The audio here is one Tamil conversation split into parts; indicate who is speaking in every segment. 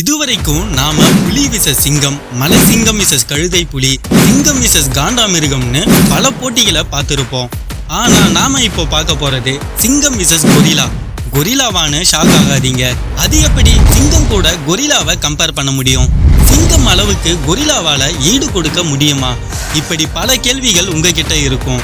Speaker 1: இதுவரைக்கும் நாம புலி விசஸ் சிங்கம் மலை சிங்கம் விசஸ் கழுதை புலி சிங்கம் விசஸ் காண்டாமிருகம்னு பல போட்டிகளை பார்த்துருப்போம். ஆனா நாம இப்போ பார்க்க போறது சிங்கம் விசஸ் கொரிலா. கொரிலாவான்னு ஷாக் ஆகாதீங்க. அது எப்படி? சிங்கம் கூட கொரிலாவை கம்பேர் பண்ண முடியும். சிங்கம் அளவுக்கு கொரிலாவால ஈடு கொடுக்க முடியுமா? இப்படி பல கேள்விகள் உங்ககிட்ட இருக்கும்.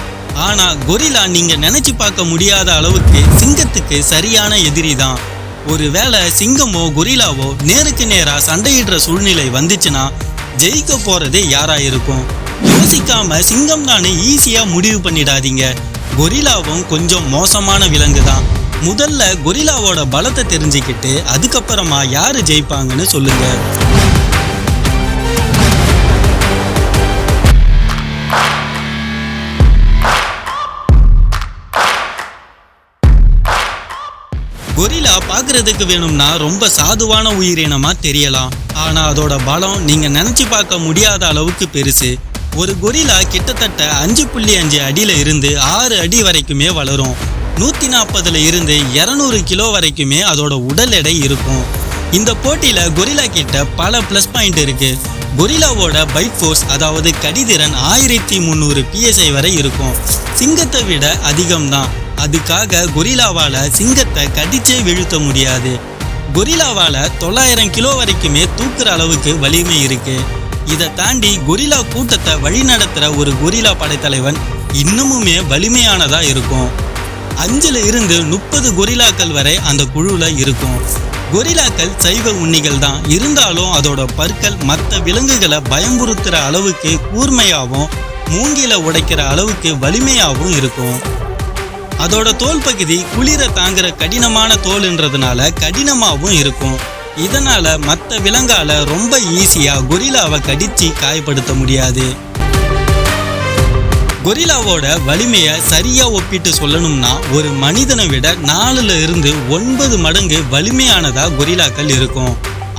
Speaker 1: ஆனா கொரிலா நீங்க நினைச்சு பார்க்க முடியாத அளவுக்கு சிங்கத்துக்கு சரியான எதிரி தான் ஒருவேளை சிங்கமோ குரிலாவோ நேருக்கு நேரா சண்டையிடுற சூழ்நிலை வந்துச்சுன்னா ஜெயிக்க போறது யாரா இருக்கும் யோசிக்காம சிங்கம் தானே ஈஸியா முடிவு பண்ணிடாதீங்க. கொரிலாவும் கொஞ்சம் மோசமான விலங்கு தான் முதல்ல கொரிலாவோட பலத்தை தெரிஞ்சுக்கிட்டு அதுக்கப்புறமா யாரு ஜெயிப்பாங்கன்னு சொல்லுங்க. கொரிலா பார்க்கறதுக்கு வேணும்னா ரொம்ப சாதுவான உயிரினமாக தெரியலாம். ஆனால் அதோட பலம் நீங்கள் நினச்சி பார்க்க முடியாத அளவுக்கு பெருசு. ஒரு கொரிலா கிட்டத்தட்ட அஞ்சு புள்ளி அஞ்சு அடியில் இருந்து ஆறு அடி வரைக்குமே வளரும். நூற்றி நாற்பதுல இருந்து இரநூறு கிலோ வரைக்குமே அதோட உடல் எடை இருக்கும். இந்த போட்டியில் கொரிலா கிட்ட பல ப்ளஸ் பாயிண்ட் இருக்கு. கொரிலாவோட பைட் ஃபோர்ஸ் அதாவது கடிதிறன் ஆயிரத்தி முந்நூறு பிஎஸ்ஐ வரை இருக்கும். சிங்கத்தை விட அதிகம்தான். அதுக்காக கொரிலாவால் சிங்கத்தை கடிச்சே வீழ்த்த முடியாது. கொரிலாவால் தொள்ளாயிரம் கிலோ வரைக்குமே தூக்குற அளவுக்கு வலிமை இருக்கு. இதை தாண்டி கொரிலா கூட்டத்தை வழிநடத்துகிற ஒரு கொரிலா படைத்தலைவன் இன்னமுமே வலிமையானதாக இருக்கும். அஞ்சில் இருந்து முப்பது கொரிலாக்கள் வரை அந்த குழுவில் இருக்கும். கொரிலாக்கள் சைவ உண்ணிகள் தான். இருந்தாலும் அதோட பற்கள் மற்ற விலங்குகளை பயம்புறுத்துகிற அளவுக்கு கூர்மையாகவும் மூங்கில உடைக்கிற அளவுக்கு வலிமையாகவும் இருக்கும். அதோட தோல் பகுதி குளிர தாங்குற கடினமான தோல்ன்றதுனால கடினமாகவும் இருக்கும். இதனால மற்ற விலங்கால ரொம்ப ஈஸியா கொரிலாவை கடிச்சு காயப்படுத்த முடியாது. கொரிலாவோட வலிமையை சரியா ஒப்பிட்டு சொல்லணும்னா ஒரு மனிதனை விட நாலுல இருந்து ஒன்பது மடங்கு வலிமையானதா கொரிலாக்கள் இருக்கும்.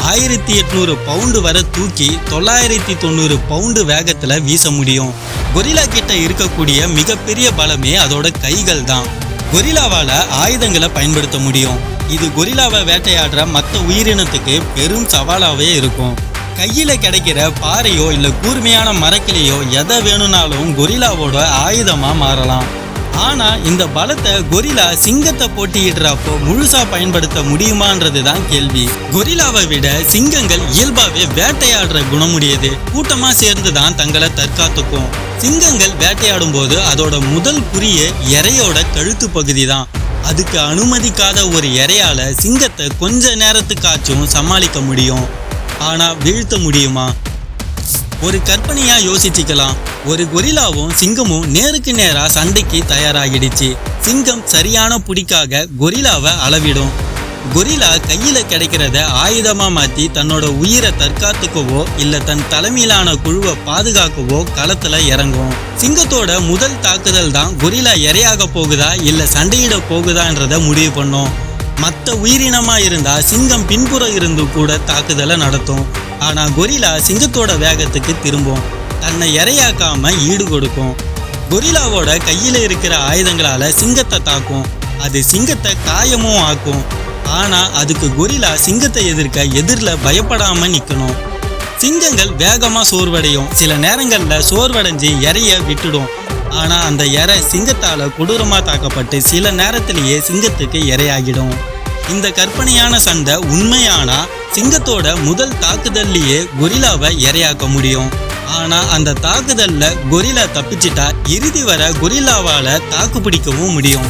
Speaker 1: ஆயிரத்தி எட்நூறு பவுண்டு வரை தூக்கி தொள்ளாயிரத்தி தொண்ணூறு பவுண்டு வேகத்தில் வீச முடியும். கொரிலா கிட்ட இருக்கக்கூடிய மிகப்பெரிய பலமே அதோட கைகள் தான் கொரிலாவால் ஆயுதங்களை பயன்படுத்த முடியும். இது கொரிலாவை வேட்டையாடுற மற்ற உயிரினத்துக்கு பெரும் சவாலாகவே இருக்கும். கையில் கிடைக்கிற பாறையோ இல்லை கூர்மையான மரக்கிளையோ எதை வேணும்னாலும் கொரிலாவோட ஆயுதமாக மாறலாம். ஆனா இந்த பலத்தை கொரிலா சிங்கத்தை போட்டியிடுறப்போ முழுசா பயன்படுத்த முடியுமான்றது தான் கேள்வி. கொரிலாவை விட சிங்கங்கள் இயல்பாவே வேட்டையாடுற குணமுடையது. கூட்டமா சேர்ந்து தான் தங்களை தற்காத்துக்கும். சிங்கங்கள் வேட்டையாடும் போது அதோட முதல் குறிய இறையோட கழுத்து பகுதி தான். அதுக்கு அனுமதிக்காத ஒரு இறையால சிங்கத்தை கொஞ்ச நேரத்துக்காச்சும் சமாளிக்க முடியும். ஆனா வீழ்த்த முடியுமா? ஒரு கற்பனையா யோசிச்சுக்கலாம். ஒரு கொரிலாவும் சிங்கமும் நேருக்கு நேரா சண்டைக்கு தயாராகிடுச்சு. சிங்கம் சரியான புடிக்காக கொரிலாவை அளவிடும். கொரிலா கையில கிடைக்கிறத ஆயுதமா மாத்தி தன்னோட உயிரை தற்காத்துக்கவோ இல்ல தன் தலைமையிலான குழுவை பாதுகாக்கவோ களத்துல இறங்கும். சிங்கத்தோட முதல் தாக்குதல் தான் கொரிலா இரையாக போகுதா இல்ல சண்டையிட போகுதான்றத முடிவு பண்ணும். மற்ற உயிரினமா இருந்தா சிங்கம் பின்புறம் இருந்து கூட தாக்குதலை நடத்தும். ஆனால் கொரிலா சிங்கத்தோட வேகத்துக்கு திரும்பும். தன்னை இரையாக்காம ஈடு கொடுக்கும். கொரிலாவோட கையில் இருக்கிற ஆயுதங்களால சிங்கத்தை தாக்கும். அது சிங்கத்தை காயமும் ஆக்கும். ஆனால் அதுக்கு கொரிலா சிங்கத்தை எதிர்க்க எதிரில் பயப்படாம நிற்கணும் சிங்கங்கள் வேகமாக சோர்வடையும். சில நேரங்களில் சோர்வடைஞ்சு இறைய விட்டுடும். ஆனால் அந்த இறை சிங்கத்தால் கொடூரமாக தாக்கப்பட்டு சில நேரத்திலேயே சிங்கத்துக்கு இரையாகிடும். இந்த கற்பனையான சண்டை உண்மையானா சிங்கத்தோட முதல் தாக்குதல்லையே கொரிலாவை இரையாக்க முடியும். ஆனா அந்த தாக்குதல்ல கொரிலா தப்பிச்சிட்டா இறுதி வர கொரிலாவால தாக்கு பிடிக்கவும் முடியும்.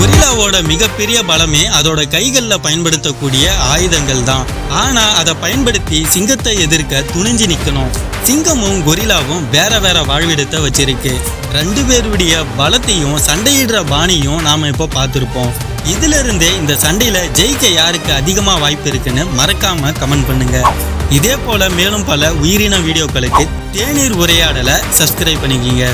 Speaker 1: கொரிலாவோட மிகப்பெரிய பலமே அதோட கைகளில் பயன்படுத்தக்கூடிய ஆயுதங்கள் தான் ஆனா அதை பயன்படுத்தி சிங்கத்தை எதிர்க்க துணிஞ்சு நிக்கணும். சிங்கமும் கொரிலாவும் வேற வேற வாழ்விடத்தை வச்சிருக்கு. ரெண்டு பேருடைய பலத்தையும் சண்டையிடுற பாணியும் நாம இப்போ பார்த்துருப்போம். இதுல இருந்தே இந்த சண்டையில ஜெயிக்க யாருக்கு அதிகமா வாய்ப்பு இருக்குன்னு மறக்காம கமெண்ட் பண்ணுங்க. இதே போல மேலும் பல உயிரின வீடியோக்களுக்கு தேநீர் உரையாடலை சப்ஸ்கிரைப் பண்ணிக்கிங்க.